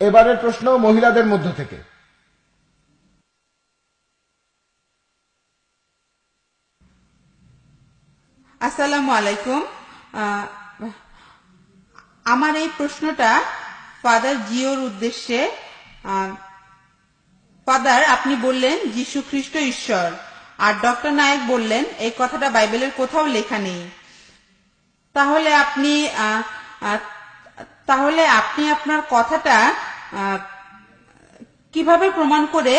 এবারের প্রশ্ন মহিলাদের মধ্য থেকে। আসসালামু আলাইকুম। আমার এই প্রশ্নটা ফাদার জিওর উদ্দেশ্যে ফাদার আপনি বললেন যীশু খ্রিস্ট ঈশ্বর, আর ডক্টর নায়ক বললেন এই কথাটা বাইবেলের কোথাও লেখা নেই। তাহলে আপনি তাহলে আপনি আপনার কথাটা কীভাবে প্রমাণ করে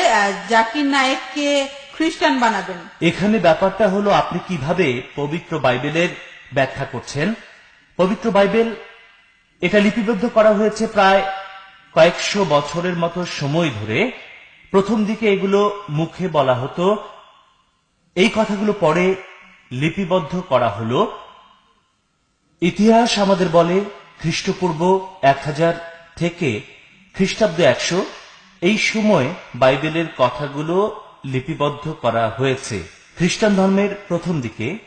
জাকির নায়েককে খ্রিস্টান বানাবেন? এখানে ব্যাপারটা হলো, আপনি কীভাবে পবিত্র বাইবেলের ব্যাখ্যা করছেন? পবিত্র বাইবেল, এটা লিপিবদ্ধ করা হয়েছে প্রায় কয়েকশো বছরের মতো সময় ধরে। প্রথম দিকে এগুলো মুখে বলা হতো। এই কথাগুলো পরে লিপিবদ্ধ করা হলো। ইতিহাস আমাদের বলে, খ্রিস্টপূর্ব এক হাজার থেকে খ্রিস্টাব্দ একশো, এই সময় বাইবেলের কথাগুলো লিপিবদ্ধ করা হয়েছে। খ্রিস্টান ধর্মের প্রথম দিকে,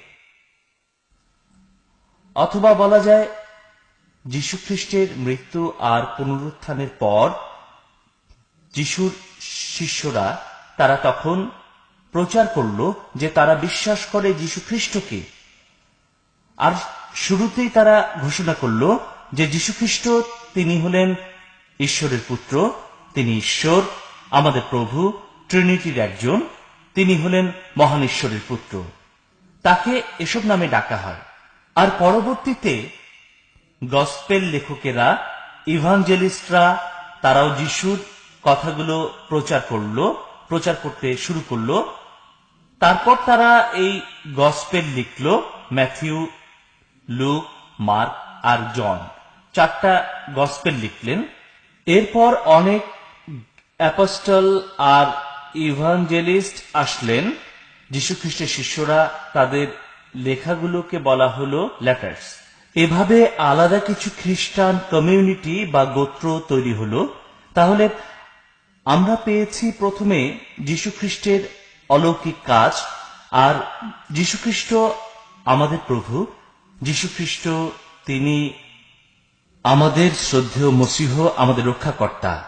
অথবা বলা যায় যীশুখ্রিস্টের মৃত্যু আর পুনরুত্থানের পর যিশুর শিষ্যরা, তারা তখন প্রচার করল যে তারা বিশ্বাস করে যীশু খ্রিস্টকে। আর শুরুতেই তারা ঘোষণা করল যে যীশুখ্রিস্ট তিনি হলেন ঈশ্বরের পুত্র, তিনি ঈশ্বর, আমাদের প্রভু ট্রিনিটির একজন, তিনি হলেন মহান ঈশ্বরের পুত্র। তাকে এসব নামে ডাকা হয়। আর পরবর্তীতে গসপেল লেখকেরা, ইভাঞ্জেলিস্টরা, তারাও যিশুর কথাগুলো প্রচার করল, প্রচার করতে শুরু করল। তারপর তারা এই গসপেল লিখল, ম্যাথিউ, লুক, মার্ক আর জন। চারটা গসপেল লিখলেন। এরপর অনেক অ্যাপস্টল আর ইভাঞ্জেলিস্ট আসলেন। যীশুখ্রিস্টের শিষ্যরা তাদের লেখাগুলোকে বলা হলো লেটার্স। এভাবে আলাদা কিছু খ্রিস্টান কমিউনিটি বা গোত্র তৈরি হলো। তাহলে আমরা পেয়েছি প্রথমে যীশুখ্রিস্টের অলৌকিক কাজ আর যীশুখ্রিস্ট আমাদের প্রভু। যীশুখ্রিস্ট তিনি আমাদের শ্রদ্ধেয় মসিহ, আমাদের রক্ষাকর্তা।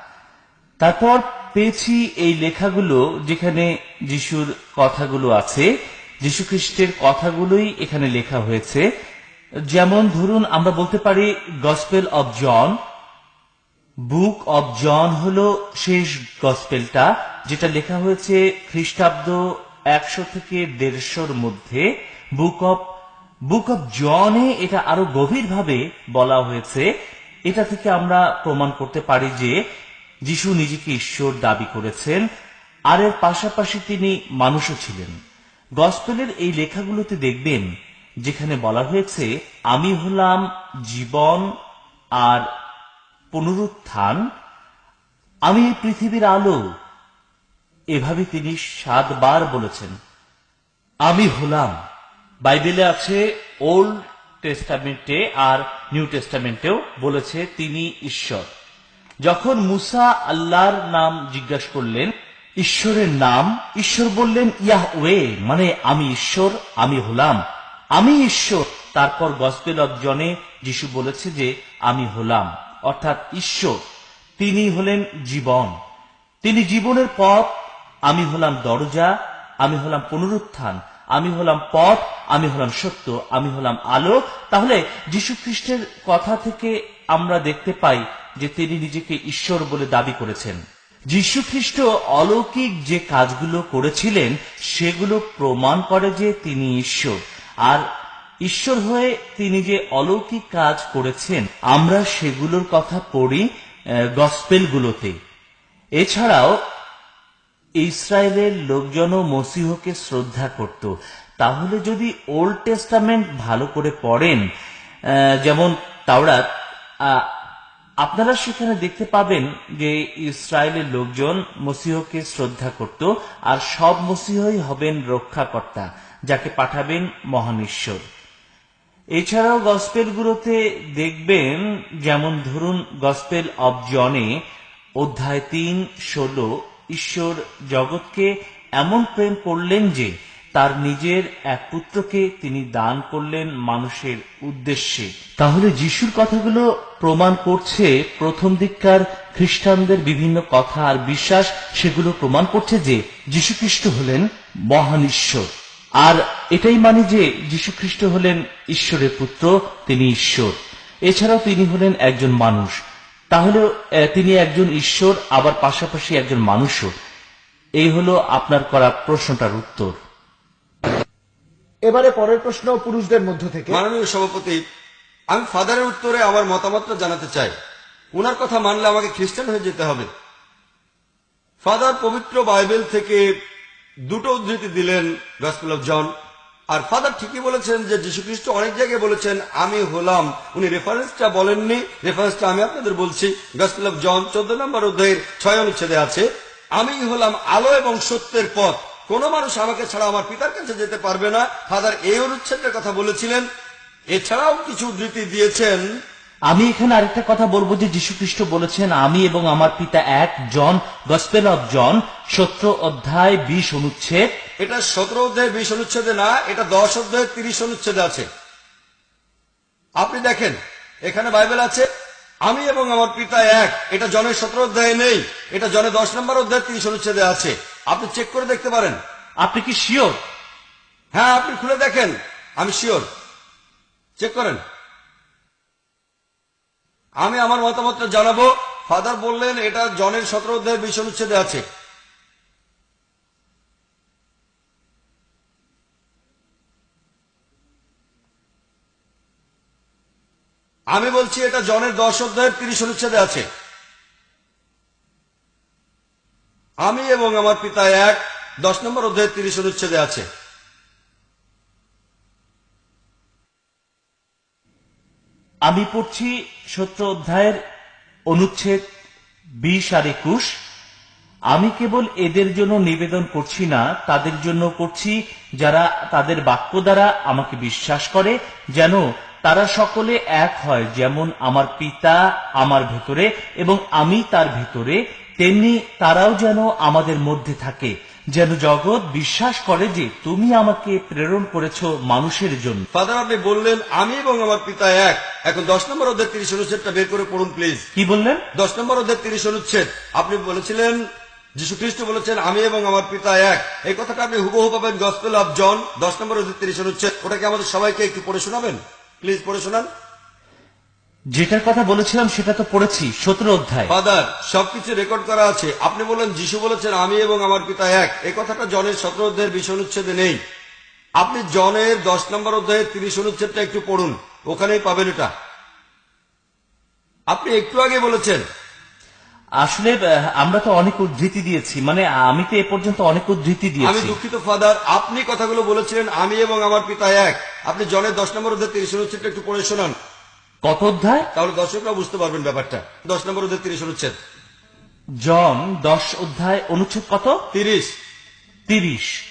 তারপর পেয়েছি এই লেখাগুলো যেখানে যিশুর কথাগুলো আছে, যীশুখ্রিস্টের কথাগুলোই এখানে লেখা হয়েছে। যেমন ধরুন, আমরা বলতে পারি gospel of John book of John হলো শেষ গসপেলটা যেটা লেখা হয়েছে খ্রিস্টাব্দ একশো থেকে দেড়শোর মধ্যে। বুক অব বুক অব জনে এটা আরও গভীরভাবে বলা হয়েছে। এটা থেকে আমরা প্রমাণ করতে পারি যে যিশু নিজেকে ঈশ্বর দাবি করেছেন, আর এর পাশাপাশি তিনি মানুষও ছিলেন। গসপেলের এই লেখাগুলোতে দেখবেন, যেখানে বলা হয়েছে, আমি হলাম জীবন আর পুনরুত্থান। আমি পৃথিবীর আলো। এভাবে তিনি সাতবার বলেছেন, আমি হলাম বাইবেলে আছে ওল্ড টেস্টামেন্টে আর নিউ টেস্টামেন্টেও বলেছে তিনি ঈশ্বর। যখন মুসা আল্লাহর নাম জিজ্ঞাসা করলেন, ঈশ্বরের নাম? ঈশ্বর বললেন ইয়াহ ওয়ে মানে আমি ঈশ্বর, আমি হলাম। আমি ঈশ্বর। তারপর গসপেল অব জনে যিশু বলেছে যে, আমি হলাম। অর্থাৎ ঈশ্বর, তিনি হলেন জীবন। তিনি জীবনের পথ, আমি হলাম দরজা, আমি হলাম পুনরুত্থান। আমি হলাম পথ, আমি হলাম সত্য, আমি হলাম আলো তাহলে যীশু খ্রিস্টের কথা থেকে আমরা দেখতে পাই যে তিনি নিজেকে ঈশ্বর বলে দাবি করেছেন। যীশু খ্রিস্ট অলৌকিক যে কাজগুলো করেছিলেন, সেগুলো প্রমাণ করে যে তিনি ঈশ্বর। আর ঈশ্বর হয়ে তিনি যে অলৌকিক কাজ করেছেন, আমরা সেগুলোর কথা পড়ি গসপেলগুলোতে। এছাড়াও ইসরায়েলের লোকজনও মসিহকে শ্রদ্ধা করত। তাহলে যদি ওল্ড টেস্টামেন্ট ভালো করে পড়েন যেমন তাওরাত আপনারা সেখানে দেখতে পাবেন যে ইসরায়েলের লোকজন মসিহকে শ্রদ্ধা করত আর সব মসিহই হবেন রক্ষাকর্তা, যাকে পাঠাবেন মহান ঈশ্বর। এছাড়াও গসপেলগুলোতে দেখবেন, যেমন ধরুন গসপেল অব জনে, অধ্যায় তিন, ষোলো ঈশ্বর জগৎকে এমন প্রেম করলেন যে তার নিজের এক পুত্রকে তিনি দান করলেন মানুষের উদ্দেশ্যে। তাহলে যিশুর কথাগুলো প্রমাণ করছে প্রথম দিককার খ্রিস্টানদের বিভিন্ন কথা আর বিশ্বাস, সেগুলো প্রমাণ করছে যে যীশুখ্রিস্ট হলেন মহান ঈশ্বর। আর এটাই মানে যে যীশুখ্রিস্ট হলেন ঈশ্বরের পুত্র, তিনি ঈশ্বর। এছাড়াও তিনি হলেন একজন মানুষ। তাহলে তিনি একজন ঈশ্বর আবার পাশাপাশি একজন মানুষও। এই হলো আপনার করা প্রশ্নটার উত্তর। এবারে পরের প্রশ্ন পুরুষদের মধ্য থেকে। মাননীয় সভাপতি আমি ফাদারের উত্তরে আমার মতামতটা জানাতে চাই। ওনার কথা মানলে আমাকে খ্রিস্টান হয়ে যেতে হবে। ফাদার পবিত্র বাইবেল থেকে দুটো উদ্ধৃতি দিলেন গসপেল অফ জন। আর ফাদার ঠিকই বলেছেন যে যীশু খ্রিস্ট অনেক জায়গায় বলেছেন, আমি হলাম। উনি রেফারেন্সটা বলেননি। রেফারেন্সটা আমি আপনাদের বলছি। গসপেল অফ জন চোদ্দ নম্বর অধ্যায়ের ছয় অনুচ্ছেদে আছে, আমি হলাম আলো এবং সত্যের পথ। কোন মানুষ আমাকে ছাড়া আমার পিতার কাছে যেতে পারবে না। ফাদার এই অনুচ্ছেদের কথা বলেছিলেন। এছাড়াও কিছু উদ্ধৃতি দিয়েছেন আমি এখানে আরেকটা কথা বলব যে যীশু যীশুখ্রিস্ট বলেছেন আমি এবং আমার পিতা এক জন গসপেল অফ জন সত্র অধ্যায় বিশ অনুচ্ছেদ। এটা সতেরো অধ্যায় বিশ অনুচ্ছেদে না এটা দশ অধ্যায় তিরিশ অনুচ্ছেদে আছে। আপনি দেখেন এখানে বাইবেল আছে আমি এবং আমার পিতা এক। এটা জনের সতেরো অধ্যায়ে নেই এটা জনের দশ নম্বর অধ্যায় তিরিশ অনুচ্ছেদে আছে। আপনি চেক করে দেখতে পারেন। আপনি কি শিওর? হ্যাঁ আপনি খুলে দেখেন আমি শিওর। চেক করেন। আমি আমার মতামতটা জানাব। ফাদার বললেন, এটা জনের সতেরো অধ্যায় বিশ অনুচ্ছেদে আছে। আমি বলছি, এটা জনের দশ অধ্যায়ের তিরিশ অনুচ্ছেদে আছে। আমি এবং আমার পিতা এক, দশ নম্বর অধ্যায়ের তিরিশ অনুচ্ছেদে আছে। আমি পড়ছি সত্র অধ্যায়ের অনুচ্ছেদ বিশ আর একুশ, আমি কেবল এদের জন্য নিবেদন করছি না, তাদের জন্য করছি যারা তাদের বাক্য দ্বারা আমাকে বিশ্বাস করে, যেন তারা সকলে এক হয়, যেমন আমার পিতা আমার ভেতরে এবং আমি তার ভেতরে, তেমনি তারাও যেন আমাদের মধ্যে থাকে। যেন জগৎ বিশ্বাস করে যে তুমি আমাকে প্রেরণ করেছ মানুষের জন্য। ফাদার আপনি বললেন আমি এবং আমার পিতা এক। এখন দশ নম্বর অধ্যায় তিরিশ অনুচ্ছেদটা বের করে পড়ুন প্লিজ কি বললেন? দশ নম্বর অধ্যায় তিরিশ অনুচ্ছেদ। আপনি বলেছিলেন যীশু খ্রিস্ট বলেছেন আমি এবং আমার পিতা এক। এই কথাটা আপনি হুবহু পাবেন গসপেল অফ জন দশ নম্বর অধ্যায় তিরিশ অনুচ্ছেদ। ওটাকে আমাদের সবাইকে একটু পড়ে শোনাবেন? প্লিজ পড়ে শোনান। যেটার কথা বলেছিলাম সেটা তো পড়েছি সতেরো অধ্যায়। ফাদার সবকিছু রেকর্ড করা আছে। আপনি বলেন যিশু বলেছেন আমি এবং আমার পিতা এক। এই কথাটা জনের সতেরো অধ্যায়ের বিশ অনুচ্ছেদে নেই। আপনি জনের দশ নম্বর অধ্যায়ের তিরিশ অনুচ্ছেদটা একটু পড়ুন। ওখানেই পাবেন এটা। আপনি একটু আগে বলেছেন। আসলে আমরা তো অনেক উদ্ধৃতি দিয়েছি। মানে আমি তো এ পর্যন্ত অনেক উদ্ধৃতি দিয়েছি। আমি দুঃখিত ফাদার আপনি কথাগুলো বলেছিলেন আমি এবং আমার পিতা এক। আপনি জনের দশ নম্বর অধ্যায় তিরিশ অনুচ্ছেদটা একটু পড়ে শোনান। কত অধ্যায়? তাহলে দর্শকরা বুঝতে পারবেন ব্যাপারটা। দশ নম্বর অধ্যায় তিরিশ অনুচ্ছেদ। জন দশ অধ্যায় অনুচ্ছেদ কত? তিরিশ। তিরিশ।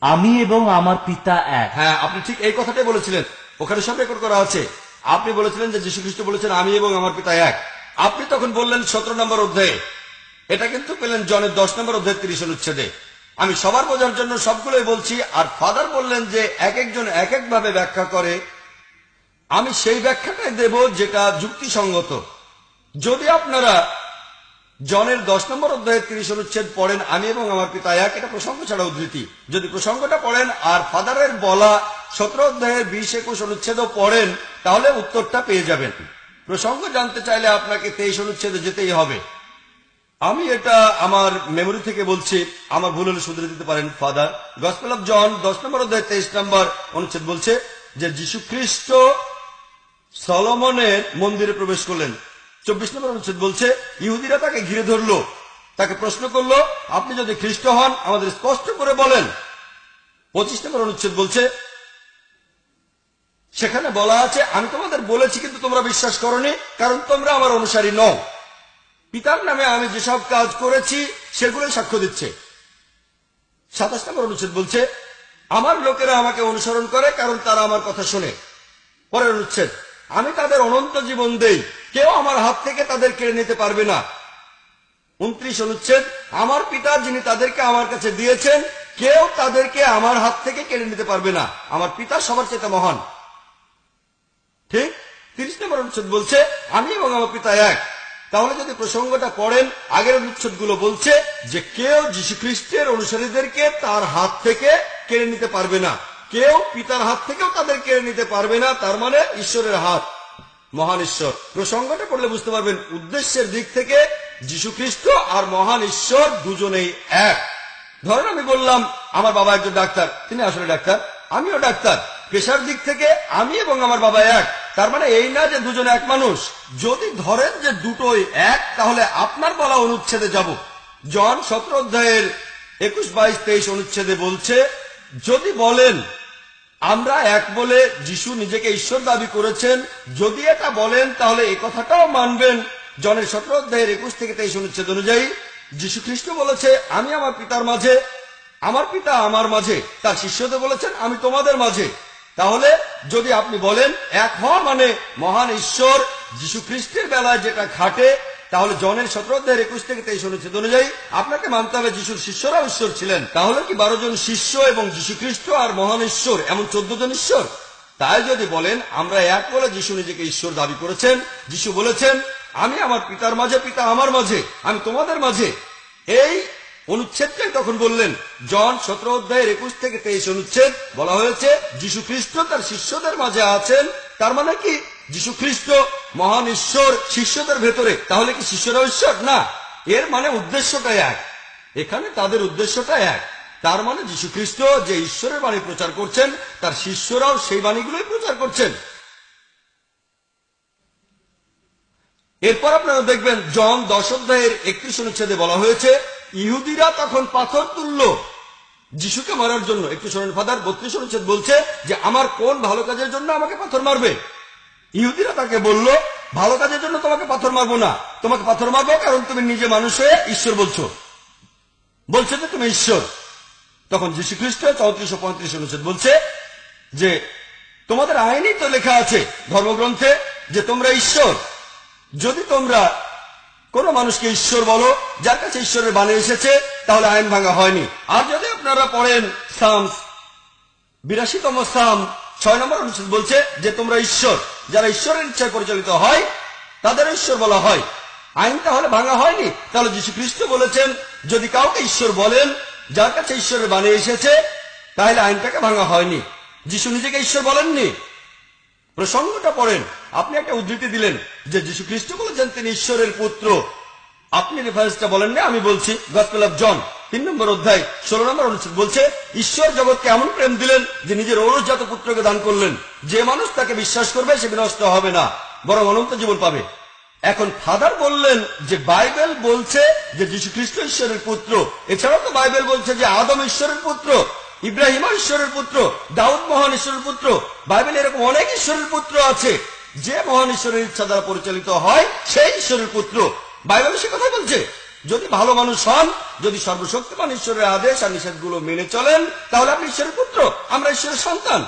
আমি এবং আমার পিতা এক। হ্যাঁ আপনি ঠিক এই কথাটাই বলেছিলেন। ওখানে সব রেকর্ড করা আছে। আপনি বলেছিলেন যে যীশু খ্রিস্ট বলেছেন আমি এবং আমার পিতা এক। আপনি তখন বললেন সতেরো নম্বর অধ্যায়ে। এটা কিন্তু পেলেন জনের দশ নম্বর অধ্যায় তিরিশ অনুচ্ছেদে। আমি সবার বোঝার জন্য সবগুলোই বলছি আর ফাদার বললেন যে এক একজন এক এক ভাবে ব্যাখ্যা করে আমি সেই ব্যাখ্যাটাই দেব যেটা যুক্তিসঙ্গত। যদি আপনারা জনের দশ নম্বর অধ্যায়ের তিরিশ অনুচ্ছেদ পড়েন, আমি এবং আমার পিতা এক, এটা প্রসঙ্গ ছাড়া উদ্ধৃতি। যদি প্রসঙ্গটা পড়েন আর ফাদারের বলা সতেরো অধ্যায়ের বিশ একুশ অনুচ্ছেদও পড়েন, তাহলে উত্তরটা পেয়ে যাবেন। প্রসঙ্গ জানতে চাইলে আপনাকে তেইশ অনুচ্ছেদে যেতেই হবে। আমি এটা আমার মেমোরি থেকে বলছি, আমার ভুল হলে শুধরে দিতে পারেন ফাদার। গসপেল অফ জন দশ নম্বর অধ্যায় তেইশ নম্বর অনুচ্ছেদ বলছে যে, যীশু খ্রিস্ট সলমনের মন্দিরে প্রবেশ করলেন। চব্বিশ নম্বর অনুচ্ছেদ বলছে, ইহুদিরা তাকে ঘিরে ধরলো, তাকে প্রশ্ন করল, আপনি যদি খ্রিস্ট হন, আমাদের স্পষ্ট করে বলেন। পঁচিশ নম্বর অনুচ্ছেদ বলছে, সেখানে বলা আছে, আমি তোমাদের বলেছি, কিন্তু তোমরা বিশ্বাস করনি, কারণ তোমরা আমার অনুসারী নও। পিতার নামে আমি যেসব কাজ করেছি, সেগুলোই সাক্ষ্য দিচ্ছে। সাতাশ নম্বর অনুচ্ছেদ বলছে, আমার লোকেরা আমাকে অনুসরণ করে, কারণ তারা আমার কথা শোনে। পরের অনুচ্ছেদ আমি তাদের অনন্ত জীবন দেই। কেউ আমার হাত থেকে তাদের কেড়ে নিতে পারবে না। উনত্রিশ অনুচ্ছেদ, আমার পিতা যিনি তাদেরকে আমার কাছে দিয়েছেন, কেউ তাদেরকে আমার হাত থেকে কেড়ে নিতে পারবে না। আমার পিতা সবার চেয়ে মহান। ঠিক তিরিশ নম্বর অনুচ্ছেদ বলছে, আমি এবং আমার পিতা এক। তাহলে যদি প্রসঙ্গটা পড়েন, আগের অনুচ্ছেদগুলো বলছে যে কেউ যীশু খ্রিস্টের অনুসারীদেরকে তার হাত থেকে কেড়ে নিতে পারবে না। কেউ পিতার হাত থেকেও তাদের কেড়ে নিতে পারবে না, তার মানে ঈশ্বরের হাত। মহান ঈশ্বর, প্রসঙ্গটা পড়লে বুঝতে পারবেন, উদ্দেশ্যের দিক থেকে যীশু খ্রিস্ট আর মহান ঈশ্বর দুজনেই এক। ধরেন আমি বললাম, আমার বাবা একজন ডাক্তার, তিনি আসলে ডাক্তার, আমিও ডাক্তার। পেশার দিক থেকে আমি এবং আমার বাবা এক। তার মানে এই না যে দুজনে এক মানুষ। যদি ধরেন যে দুটোই এক, তাহলে আপনার বলা অনুচ্ছেদে যাব। জন সতেরো অধ্যায়ের একুশ, বাইশ, তেইশ অনুচ্ছেদে বলছে যদি বলেন, আমরা এক বলে যিশু নিজেকে ঈশ্বর দাবি করেছেন, যদি এটা বলেন, তাহলে এই কথাটাও মানবেন। জনের সতেরো অধ্যায়ের একুশ থেকে তেইশ অনুচ্ছেদ অনুযায়ী, যিশু খ্রিস্ট বলেছে, আমি আমার পিতার মাঝে, আমার পিতা আমার মাঝে, তার শিষ্যদের বলেছেন, আমি তোমাদের মাঝে। তাহলে যদি আপনি বলেন, এক হওয়া মানে মহান ঈশ্বর যিশু খ্রিস্টের বেলায় যেটা খাটে তাহলে জনের সতেরো অধ্যায়ের একুশ থেকে তেইশ অনুচ্ছেদ অনুযায়ী আপনাকে মানতে হবে যিশুর শিষ্যরা ঈশ্বর ছিলেন। তাহলে কি বারো জন শিষ্য এবং যিশু খ্রিস্ট আর মহান ঈশ্বর, এমন চোদ্দ জন ঈশ্বর? তাই যদি বলেন, আমরা এক বলে যিশু নিজেকে ঈশ্বর দাবি করেছেন, যিশু বলেছেন, আমি আমার পিতার মাঝে, পিতা আমার মাঝে, আমি তোমাদের মাঝে। এই অনুচ্ছেদটাই তখন বললেন। জন সতেরো অধ্যায়ের একুশ থেকে তেইশ অনুচ্ছেদ বলা হয়েছে যিশু খ্রিস্ট তার শিষ্যদের মাঝে আছেন। তার মানে কি? যিশু খ্রিস্ট মহান ঈশ্বর শিষ্যদের ভেতরে, তাহলে কি শিষ্যরাও ঈশ্বর? না। এর মানে উদ্দেশ্যটা এক। এখানে তাদের উদ্দেশ্যটা এক। তার মানে যিশু খ্রিস্ট যে ঈশ্বরের বাণী প্রচার করছেন, তার শিষ্যরাও সেই বাণীগুলোই প্রচার করছেন। এরপর আপনারা দেখবেন জন দশ অধ্যায়ের একত্রিশ অনুচ্ছেদে বলা হয়েছে, ইহুদিরা তখন পাথর তুলল যিশুকে মারার জন্য। একটু শোনেন ফাদার বত্রিশ অনুচ্ছেদ বলছে যে, আমার কোন ভালো কাজের জন্য আমাকে পাথর মারবে? ইহুদিরা তাকে বলল, ভালো কাজের জন্য তোমাকে পাথর মারবো না। তোমাকে পাথর মারবো কারণ তুমি নিজে মানুষ হয়ে ঈশ্বর বলছো। বলছে যে তুমি ঈশ্বর। তখন যীশু খ্রিস্ট চৌত্রিশ পঁয়ত্রিশ অনুচ্ছেদ বলছে যে, তোমাদের আইনই তো লেখা আছে ধর্মগ্রন্থে যে তোমরা ঈশ্বর। যদি তোমরা কোন মানুষকে ঈশ্বর বলো, যার কাছে ঈশ্বরের বাণী এসেছে, তাহলে আইন ভাঙা হয়নি। আর যদি আপনারা পড়েন সামস, বিরাশিতম সাম ছয় নম্বর অনুচ্ছেদ বলছে যে তোমরা ঈশ্বর, যারা ঈশ্বরের ইচ্ছায় পরিচালিত হয়, তাদের ঈশ্বর বলা হয়। আইন তাহলে ভাঙা হয়নি। তাহলে যীশু খ্রিস্ট বলেছেন, যদি কাউকে ঈশ্বর বলেন, যার কাছে ঈশ্বরের বাণী এসেছে, তাহলে আইনটাকে ভাঙা হয়নি। যিশু নিজেকে ঈশ্বর বলেননি। প্রসঙ্গটা পড়েন। আপনি একটা উদ্ধৃতি দিলেন যে যীশু খ্রিস্ট বলেছেন, তিনি ঈশ্বরের পুত্র। আপনি রেফারেন্সটা বলেন না, আমি বলছি গসপেল অফ জন তিন নম্বর অধ্যায়, ষোলো নম্বর অনুচ্ছেদ, বলছে, ঈশ্বর জগৎকে এমন প্রেম দিলেন যে নিজের অনুজাত পুত্রকে দান করলেন। যে মানুষ তাকে বিশ্বাস করবে, সে বিনষ্ট হবে না, বরং অনন্ত জীবন পাবে। এখন ফাদার বললেন যে বাইবেল বলছে যে যীশু খ্রিস্ট ঈশ্বরের পুত্র। এছাড়াও তো বাইবেল বলছে যে আদম ঈশ্বরের পুত্র, ইব্রাহিম ঈশ্বরের পুত্র, দাউদ মহান ঈশ্বরের পুত্র। বাইবেল এরকম অনেক ঈশ্বরের পুত্র আছে। যে মহান ঈশ্বরের ইচ্ছা দ্বারা পরিচালিত হয়, সেই ঈশ্বরের পুত্র। বাইবেল সে কথা বলছে, যদি ভালো মানুষ হন, যদি সর্বশক্তিমান ঈশ্বরের আদেশ আর নিষেধগুলো মেনে চলেন, তাহলে আপনি ঈশ্বরের পুত্র, আমরা ঈশ্বরের সন্তান।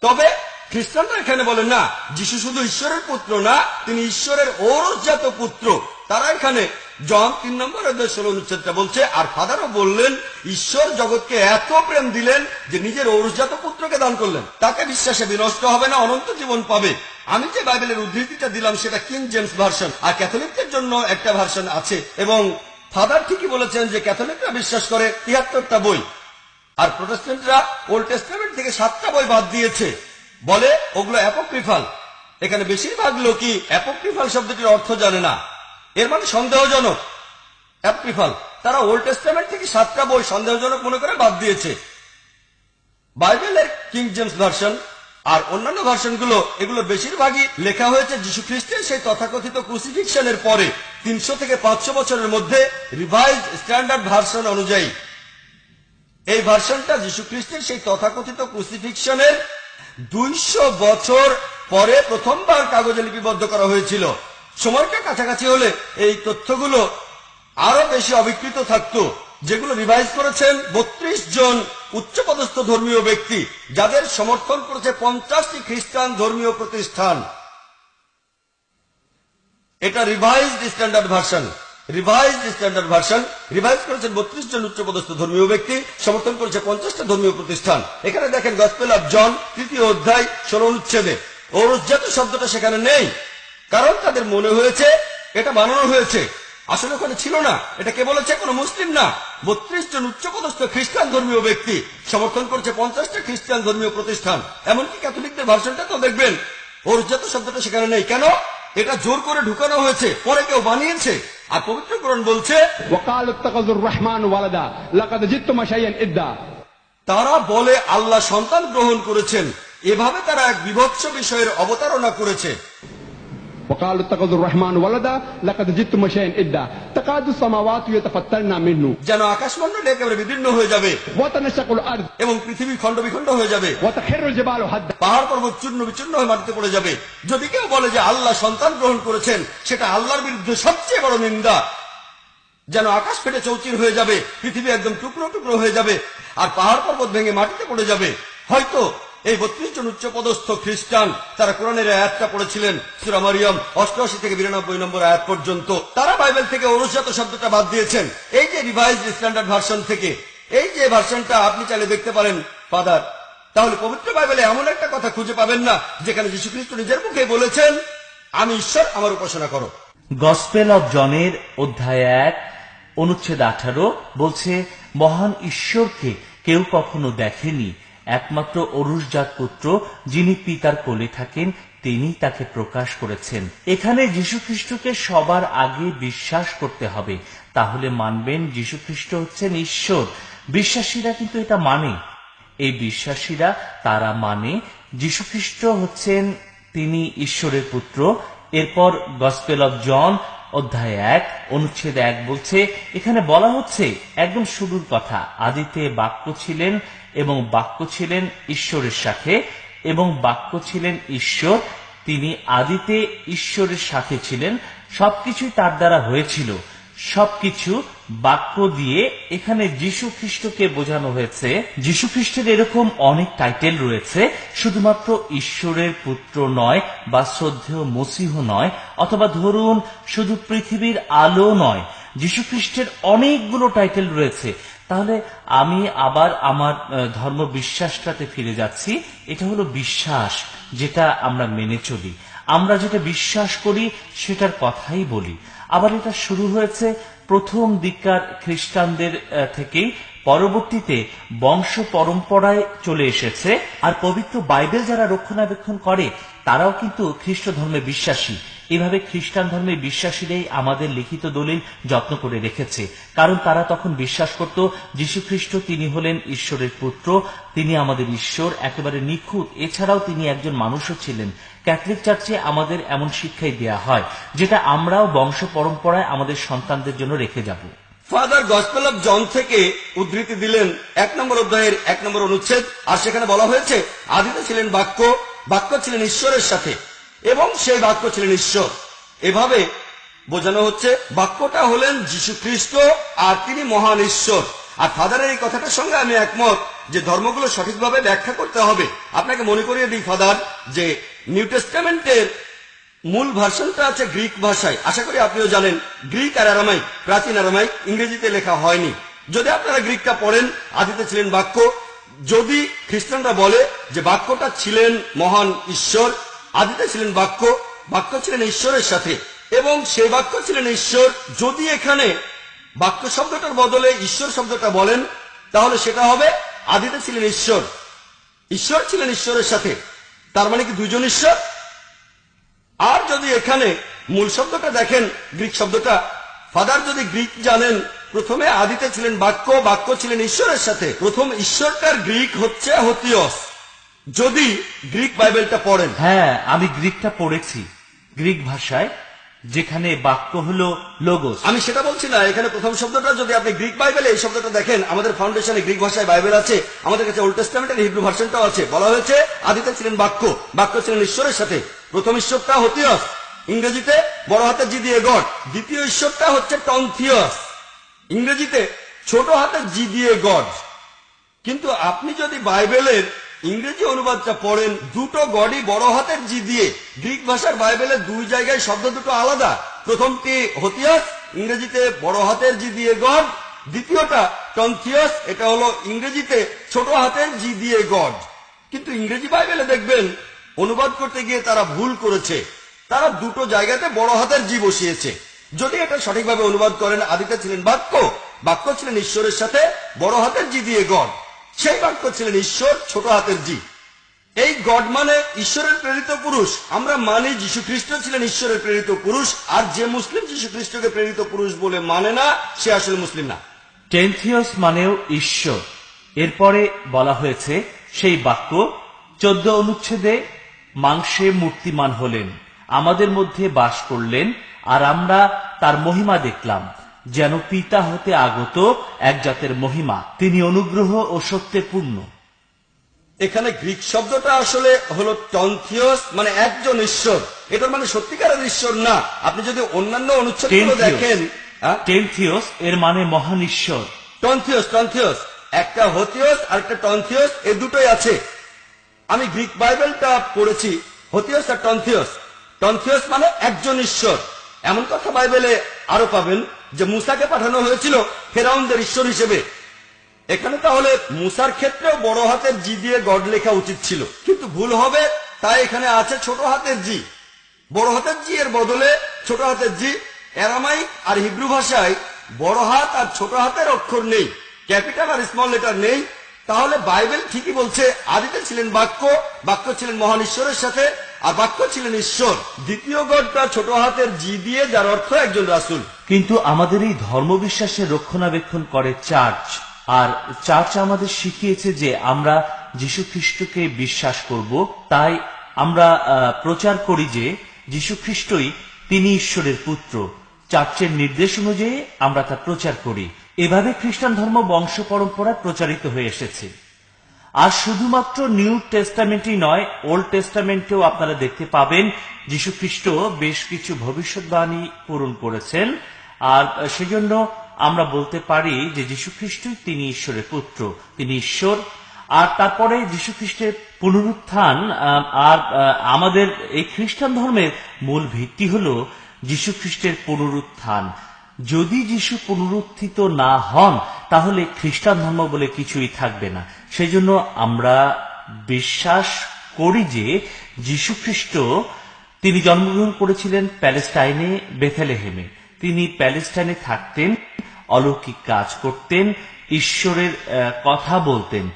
তবে খ্রিস্টানরা এখানে বলেন, না, যিশু শুধু ঈশ্বরের পুত্র না, তিনি ঈশ্বরের ঔরজাত পুত্র। তারা এখানে জন তিন নম্বর ষোলো অনুচ্ছেদটা বলছে, আর ফাদারও বললেন, ঈশ্বর জগৎকে এত প্রেম দিলেন যে নিজের ঔরজাত পুত্রকে দান করলেন। তাকে বিশ্বাসে বিনষ্ট হবে না, অনন্ত জীবন পাবে। আমি যে বাইবেলের উদ্ধৃতিটা দিলাম সেটা কিং জেমস ভার্সন। আর ক্যাথলিকদের জন্য একটা ভার্সন আছে এবং ফাদার ঠিকই বলেছেন যে ক্যাথলিকরা বিশ্বাস করে তিয়াত্তরটা বই। আর প্রোটেস্ট্যান্টরা ওল্ড টেস্টামেন্ট থেকে সাতটা বই বাদ দিয়েছে। বলে ওগুলো অ্যাপোক্রিফাল। এখানে বেশিরভাগ লোকই অ্যাপোক্রিফাল শব্দটির অর্থ জানে না। এর মানে সন্দেহজনক। অ্যাপোক্রিফাল। তারা ওল্ড টেস্টামেন্ট থেকে সাতটা বই সন্দেহজনক মনে করে বাদ দিয়েছে। বাইবেলের কিং জেমস ভার্সন আর অন্যান্য ভার্সনগুলো, এগুলো বেশিরভাগই লেখা হয়েছে যীশু খ্রিস্টের সেই তথাকথিত ক্রুসিফিকশনের পরে, তিনশো থেকে পাঁচশো বছরের মধ্যে রিভাইজ স্ট্যান্ডার্ড ভার্সন অনুযায়ী। এই ভার্সনটা যীশু খ্রিস্টের সেই তথাকথিত ক্রুসিফিকশনের দুইশো বছর পরে প্রথমবার কাগজে লিপিবদ্ধ করা হয়েছিল। সময়টা কাছাকাছি হলে এই তথ্যগুলো আরও বেশি অবিকৃত থাকতো। যেগুলো রিভাইজ করেছেন বত্রিশ জন উচ্চপদস্থ ধর্মীয় ব্যক্তি, যাদের সমর্থন করেছে পঞ্চাশটি খ্রিস্টান ধর্মীয় প্রতিষ্ঠান। এটা revised standard version revise standard version revise করেছেন বত্রিশ জন উচ্চপদস্থ ধর্মীয় ব্যক্তি, সমর্থন করেছে পঞ্চাশটা ধর্মীয় প্রতিষ্ঠান। এখানে দেখেন গসপেল অফ জন তৃতীয় অধ্যায়, ষোলো অনুচ্ছেদে। ঔরজাত শব্দটা সেখানে নেই, কারণ তাদের মনে হয়েছে, এটা বানানো হয়েছে। আসলে ওখানে ছিল না। এটা কে বলেছে? কোন মুসলিম না। বত্রিশ জন উচ্চপদস্থ খ্রিস্টান ধর্মীয় ব্যক্তি সমর্থন করছে পঞ্চাশটা খ্রিস্টান ধর্মীয় প্রতিষ্ঠান। এমনকি ক্যাথলিকদের ভার্সনটা তো দেখবেন। ওর যত শব্দটা সেখানে নেই। কেন? এটা জোর করে ঢুকানো হয়েছে। পরে কেউ বানিয়েছে। আর পবিত্র কোরআন বলছে রহমান তারা বলে আল্লাহ সন্তান গ্রহণ করেছেন। এভাবে তারা এক বিভৎস বিষয়ের অবতারণা করেছে। وقالوا اتخذوا الرحمن ولدا لقد جئتم شيئا إدا تكاد السماوات يتفطرن منه যেন আকাশমণ্ডলী একেবারে বিদীর্ণ হয়ে যাবে وتنشق الأرض এবং পৃথিবী খণ্ড বিখণ্ড হয়ে যাবে وتخر الجبال هدا পাহাড় পর্বত চূর্ণ বিচূর্ণ হয়ে মাটিতে পড়ে যাবে যদি কেউ বলে যে আল্লাহ সন্তান গ্রহণ করেছেন সেটা আল্লাহর বিরুদ্ধে সবচেয়ে বড় নিন্দা যেন আকাশ ফেটে চৌচির হয়ে যাবে পৃথিবী একদম টুকরো টুকরো হয়ে যাবে আর পাহাড় পর্বত ভেঙে মাটিতে পড়ে যাবে হয়তো এই বত্রিশ জন উচ্চপদস্থ খ্রিস্টান তারা কোরআনের আয়াতটা পড়েছিলেন, সুরা মারিয়ম, অষ্টআশি থেকে বিরানব্বই নম্বর আয়াত পর্যন্ত। তারা বাইবেল থেকে অনুজাত শব্দটা বাদ দিয়েছেন। এই যে রিভাইজ স্ট্যান্ডার্ড ভার্সন থেকে, এই যে ভার্সনটা আপনি চাইলে দেখতে পারেন ফাদার তাহলে পবিত্র বাইবেলে এমন একটা কথা খুঁজে পাবেন না, যেখানে যীশু খ্রিস্ট নিজের মুখে বলেছেন, আমি ঈশ্বর, আমার উপাসনা করো। গসপেল অব জনের অধ্যায় এক, অনুচ্ছেদ আঠারো বলছে, মহান ঈশ্বরকে কেউ কখনো দেখেনি একমাত্র অরুষজাত পুত্র যিনি পিতার কোলে থাকেন, তিনি তাকে প্রকাশ করেছেন। এখানে যীশুখ্রিস্টকে সবার আগে বিশ্বাস করতে হবে। তাহলে মানবেন যীশুখ্রিস্ট হচ্ছেন ঈশ্বর। বিশ্বাসীরা কিন্তু এটা মানে। এই বিশ্বাসীরা তারা মানে যীশুখ্রিস্ট হচ্ছেন তিনি ঈশ্বরের পুত্র। এরপর গসপেল অব জন অধ্যায় এক, অনুচ্ছেদ এক বলছে, এখানে বলা হচ্ছে, একদম শুরুর কথা, আদিতে বাক্য ছিলেন এবং বাক্য ছিলেন ঈশ্বরের সাথে, এবং বাক্য ছিলেন ঈশ্বর, তিনি আদিতে ঈশ্বরের সাথে ছিলেন, সবকিছুই তার দ্বারা হয়েছিল। সবকিছু বাক্য দিয়ে এখানে যীশু খ্রিস্টকে বোঝানো হয়েছে। যীশু খ্রিস্টের এরকম অনেক টাইটেল রয়েছে, শুধুমাত্র ঈশ্বরের পুত্র নয় বা শ্রদ্ধেয় মসিহ নয়, অথবা ধরুন শুধু পৃথিবীর আলো নয়, যীশু খ্রিস্টের অনেকগুলো টাইটেল রয়েছে। তাহলে আমি আবার আমার ধর্ম বিশ্বাসটাতে ফিরে যাচ্ছি। এটা হলো বিশ্বাস, যেটা আমরা মেনে চলি। আমরা যেটা বিশ্বাস করি, সেটার কথাই বলি। আবার এটা শুরু হয়েছে প্রথম দিককার খ্রিস্টানদের থেকেই। পরবর্তীতে বংশ পরম্পরায় চলে এসেছে। আর পবিত্র বাইবেল যারা রক্ষণাবেক্ষণ করে, তারাও কিন্তু খ্রিস্ট ধর্মে বিশ্বাসী। এভাবে খ্রিস্টান ধর্মে বিশ্বাসীরাই আমাদের লিখিত দলিল যত্ন করে রেখেছে। কারণ তারা তখন বিশ্বাস করত যীশু খ্রিস্ট তিনি হলেন ঈশ্বরের পুত্র, তিনি আমাদের ঈশ্বর, একেবারে নিখুঁত। এছাড়াও তিনি একজন মানুষও ছিলেন। ক্যাথলিক চার্চে আমাদের এমন শিক্ষাই দেয়া হয়, যেটা আমরাও বংশ পরম্পরায় আমাদের সন্তানদের জন্য রেখে যাব। ফাদার গসপেল অফ জন থেকে উদ্ধৃতি দিলেন এক নম্বর অধ্যায়ের এক নম্বর অনুচ্ছেদ, আর সেখানে বলা হয়েছে, আদিতে ছিলেন বাক্য বাক্য ছিলেন ঈশ্বরের সাথে, এবং সেই বাক্য ছিলেন ঈশ্বর। এভাবে বোঝানো হচ্ছে, বাক্যটা হলেন যীশু খ্রিস্ট, আর তিনি মহান ঈশ্বর। আর ফাদারের এই কথাটার সঙ্গে আমি একমত যে ধর্মগুলো সঠিকভাবে ব্যাখ্যা করতে হবে। আপনাকে মনে করিয়ে দিই ফাদার যে নিউ টেস্টামেন্টের মূল ভার্সনটা আছে গ্রিক ভাষায়। আশা করি আপনিও জানেন গ্রিক আর আরামাইক প্রাচীন আরামাইক ইংরেজিতে লেখা হয়নি। যদি আপনারা গ্রিকটা পড়েন, আদিতে ছিলেন বাক্য, যদি খ্রিস্টানরা বলে যে বাক্যটা ছিলেন মহান ঈশ্বর, আদিতে ছিলেন বাক্য বাক্য ছিলেন ঈশ্বরের সাথে, এবং সেই বাক্য ছিলেন ঈশ্বর, যদি এখানে বাক্য শব্দটার বদলে ঈশ্বর শব্দটা বলেন, তাহলে সেটা হবে আদিতে ছিলেন ঈশ্বর। ঈশ্বর ছিলেন ঈশ্বরের সাথে। তার মানে কি দুইজন ঈশ্বর? আর যদি এখানে মূল শব্দটা দেখেন, গ্রিক শব্দটা, ফাদার যদি গ্রিক জানেন, প্রথমে আদিতে ছিলেন বাক্য বাক্য ছিলেন ঈশ্বরের সাথে। প্রথম ঈশ্বরটার গ্রিক হচ্ছে হতিয়স। যদি গ্রিক বাইবেলটা পড়েন। হ্যাঁ আমি গ্রিকটা পড়েছি। গ্রিক ভাষায় যেখানে বাক্য হলো লোগোস আমি সেটা বলছি না, এখানে প্রথম শব্দটা যদি আপনি গ্রিক বাইবেলে এই শব্দটা দেখেন, আমাদের ফাউন্ডেশনে গ্রিক ভাষায় বাইবেল আছে, আমাদের কাছে ওল্ড টেস্টামেন্টের হিব্রু ভার্সনটাও আছে। বলা হয়েছে, আদিতে ছিলেন বাক্য বাক্য ছিলেন ঈশ্বরের সাথে। প্রথম ঈশ্বরটা হতিয়স ইংরেজিতে বড় হাতের জি দিয়ে গড, দ্বিতীয় ঈশ্বরটা হচ্ছে টনথিয়স ইংরেজিতে ছোট হাতের জি দিয়ে গড। কিন্তু আপনি যদি বাইবেলের ইংরেজি অনুবাদটা পড়েন দুটো গডই বড় হাতের জি দিয়ে। গ্রিক ভাষার বাইবেলের দুই জায়গায় শব্দ দুটো আলাদা। প্রথমটি হতিয়াস, ইংরেজিতে বড় হাতের জি দিয়ে গড। দ্বিতীয়টা টন্থিয়স, এটা হলো ইংরেজিতে ছোট হাতের জি দিয়ে গড। কিন্তু ইংরেজি বাইবেলে দেখবেন, অনুবাদ করতে গিয়ে তারা ভুল করেছে। তারা দুটো জায়গাতে বড় হাতের জি বসিয়েছে। যদি এটা সঠিকভাবে অনুবাদ করেন, আদিতে ছিলেন বাক্য। বাক্য ছিলেন ঈশ্বরের সাথে বড় হাতের জি দিয়ে গড। সেই বাক্য ছিলেন ঈশ্বর, ছোট হাতের জি এই গড মানে ঈশ্বরের প্রেরিত পুরুষ। আমরা মানি যীশু খ্রিস্ট ছিলেন ঈশ্বরের প্রেরিত পুরুষ, আর যে মুসলিম যীশু খ্রিস্টকে প্রেরিত পুরুষ বলে মানে না, সে আসলে মুসলিম না। টেন্থিয়স মানেও ঈশ্বর। এরপরে বলা হয়েছে, সেই বাক্য, চোদ্দ অনুচ্ছেদে মাংসে মূর্তিমান হলেন, আমাদের মধ্যে বাস করলেন, আর আমরা তার মহিমা দেখলাম। যেন পিতা হতে আগত এক জাতের মহিমা। তিনি অনুগ্রহ ও সত্যে পূর্ণ। এখানে গ্রিক শব্দটা আসলে হলো টন্থিয়স মানে একজন ঈশ্বর। এটার মানে সত্যিকারের ঈশ্বর না। আপনি যদি অন্যান্য অনুচ্ছেদগুলো দেখেন হ্যাঁ? টেন্থিয়স এর মানে মহান ঈশ্বর। টন্থিয়স টন্থিয়স। একটা হতিয়স আর একটা টন্থিয়স এ দুটোই আছে। আমি গ্রিক বাইবেলটা পড়েছি হতিয়স আর টন্থিয়স। টন্থিয়স মানে একজন ঈশ্বর। এমন কথা বাইবেলে আরও পাবেন যে মুসাকে পাঠানো হয়েছিল ফেরাউনদের ঈশ্বর হিসেবে। এখানে তাহলে মুসার ক্ষেত্রেও বড় হাতের জি দিয়ে গড লেখা উচিত ছিল। কিন্তু ভুল হবে, তাই এখানে আছে ছোট হাতের জি। বড় হাতের জি এর বদলে ছোট হাতের জি এরামাই আর হিব্রু ভাষায় বড় হাত আর ছোট হাতের অক্ষর নেই, ক্যাপিটাল আর স্মল লেটার নেই। তাহলে বাইবেল ঠিকই বলছে, আদিতে ছিলেন বাক্য বাক্য ছিলেন মহান ঈশ্বরের সাথে আর বাক্য ছিলেন ঈশ্বর। দ্বিতীয় গডটা ছোট হাতের জি দিয়ে, যার অর্থ একজন রাসুল। কিন্তু আমাদের এই ধর্মবিশ্বাসের রক্ষণাবেক্ষণ করে চার্চ, আর চার্চ আমাদের শিখিয়েছে যে আমরা যীশু খ্রিস্টকে বিশ্বাস করব, তাই আমরা প্রচার করি যে যীশু খ্রিস্টই তিনি ঈশ্বরের পুত্র। চার্চের নির্দেশ অনুযায়ী আমরা তা প্রচার করি। এভাবে খ্রিস্টান ধর্ম বংশ পরম্পরায় প্রচারিত হয়ে এসেছে। আর শুধুমাত্র নিউ টেস্টামেন্টই নয়, ওল্ড টেস্টামেন্টেও আপনারা দেখতে পাবেন যীশু খ্রিস্ট বেশ কিছু ভবিষ্যৎবাণী পূরণ করেছেন। আর সেজন্য আমরা বলতে পারি যে যীশু খ্রিস্টই তিনি ঈশ্বরের পুত্র, তিনি ঈশ্বর। আর তারপরে যীশু খ্রিস্টের পুনরুত্থান আর আমাদের এই খ্রিস্টান ধর্মের মূল ভিত্তি হল যীশু খ্রিস্টের পুনরুত্থান। যদি যিশু পুনরুত্থিত না হন, তাহলে খ্রিস্টান ধর্ম বলে কিছুই থাকবে না। সেজন্য আমরা বিশ্বাস করি যে যীশু খ্রিস্ট তিনি জন্মগ্রহণ করেছিলেন প্যালেস্টাইনে, বেথেলেহেমে। তিনি প্যালেস্টাইনে থাকতেন, অলৌকিক কাজ করতেন, ঈশ্বরের কথা বলতেন।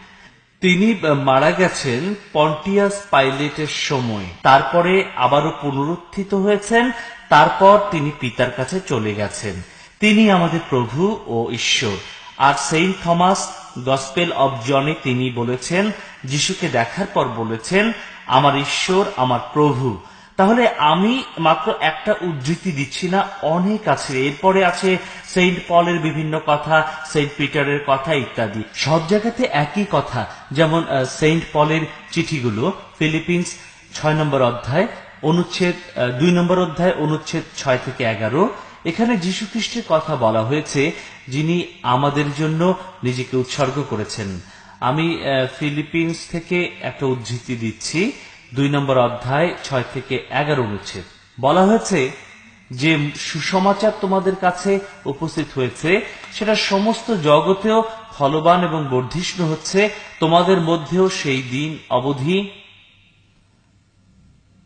তিনি মারা গেছেন পন্টিয়াস পাইলেটের সময়। তারপরে আবারও পুনরুত্থিত হয়েছেন, তারপর তিনি পিতার কাছে চলে গেছেন। তিনি আমাদের প্রভু ও ঈশ্বর। আর সেইন্ট থমাস গসপেল অব জনে তিনি বলেছেন, যিশুকে দেখার পর বলেছেন, আমার ঈশ্বর, আমার প্রভু। তাহলে আমি মাত্র একটা উদ্ধৃতি দিচ্ছি না, অনেক আছে। এরপরে আছে সেন্ট পলের বিভিন্ন কথা, সেন্ট পিটারের কথা ইত্যাদি। সব জায়গাতে একই কথা, যেমন সেন্ট পলের চিঠিগুলো, ফিলিপিন্স ছয় নম্বর অধ্যায়, অনুচ্ছেদ দুই নম্বর অধ্যায়, অনুচ্ছেদ ছয় থেকে এগারো। এখানে যীশু খ্রিস্টের কথা বলা হয়েছে যিনি আমাদের জন্য নিজেকে উৎসর্গ করেছেন। আমি ফিলিপিন্স থেকে একটা উদ্ধৃতি দিচ্ছি। দুই নম্বর অধ্যায়, ছয় থেকে এগারো অনুচ্ছেদ। বলা হয়েছে, যে সুসমাচার তোমাদের কাছে উপস্থিত হয়েছে, সেটা সমস্ত জগতেও ফলবান এবং বর্ধিষ্ণু হচ্ছে। তোমাদের মধ্যেও সেই দিন অবধি।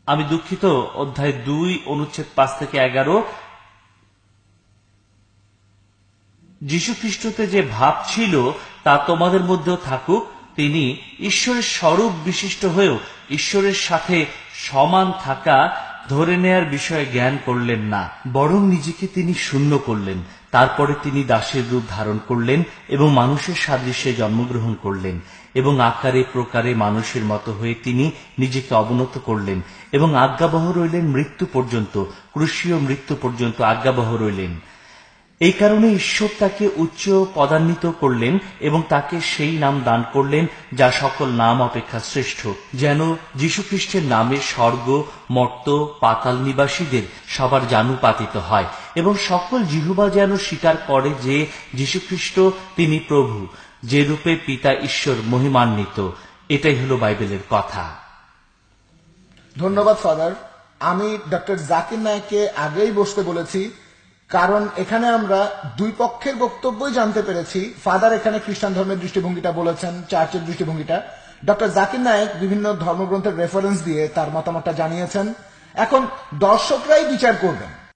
আমি দুঃখিত, অধ্যায় দুই, অনুচ্ছেদ পাঁচ থেকে এগারো। যীশু খ্রিস্টতে যে ভাব ছিল তা তোমাদের মধ্যেও থাকুক, তিনি ঈশ্বরের স্বরূপ বিশিষ্ট হয়েও ঈশ্বরের সাথে সমান থাকা ধরে নেয়ার বিষয়ে জ্ঞান করলেন না, বরং নিজেকে তিনি শূন্য করলেন। তারপরে তিনি দাসের রূপ ধারণ করলেন এবং মানুষের সাদৃশ্যে জন্মগ্রহণ করলেন এবং আকারে প্রকারে মানুষের মতো হয়ে তিনি নিজেকে অবনত করলেন এবং আজ্ঞাবহ রইলেন মৃত্যু পর্যন্ত, ক্রুশীয় মৃত্যু পর্যন্ত আজ্ঞাবহ রইলেন। এই কারণে ঈশ্বর তাকে উচ্চ পদান্বিত করলেন এবং তাকে সেই নাম দান করলেন যা সকল নাম অপেক্ষা শ্রেষ্ঠ, যেন যীশুখ্রিস্টের নামে স্বর্গ, মর্ত, পাতাল নিবাসীদের সবার জানু পাতিত হয় এবং সকল জিহুবা যেন স্বীকার করে যে যীশুখ্রিস্ট তিনি প্রভু, যে রূপে পিতা ঈশ্বর মহিমান্বিত। এটাই হলো বাইবেলের কথা। ধন্যবাদ, ফাদার। আমি ডক্টর জাকির নায়ককে আগেই বসতে বলেছি কারণ এখানে আমরা দুই পক্ষের বক্তব্যই জানতে পেরেছি। ফাদার এখানে খ্রিস্টান ধর্মের দৃষ্টিভঙ্গিটা বলেছেন, চার্চের দৃষ্টিভঙ্গিটা। ডক্টর জাকির নায়ক বিভিন্ন ধর্মগ্রন্থের রেফারেন্স দিয়ে তার মতামতটা জানিয়েছেন। এখন দর্শকরাই বিচার করবেন।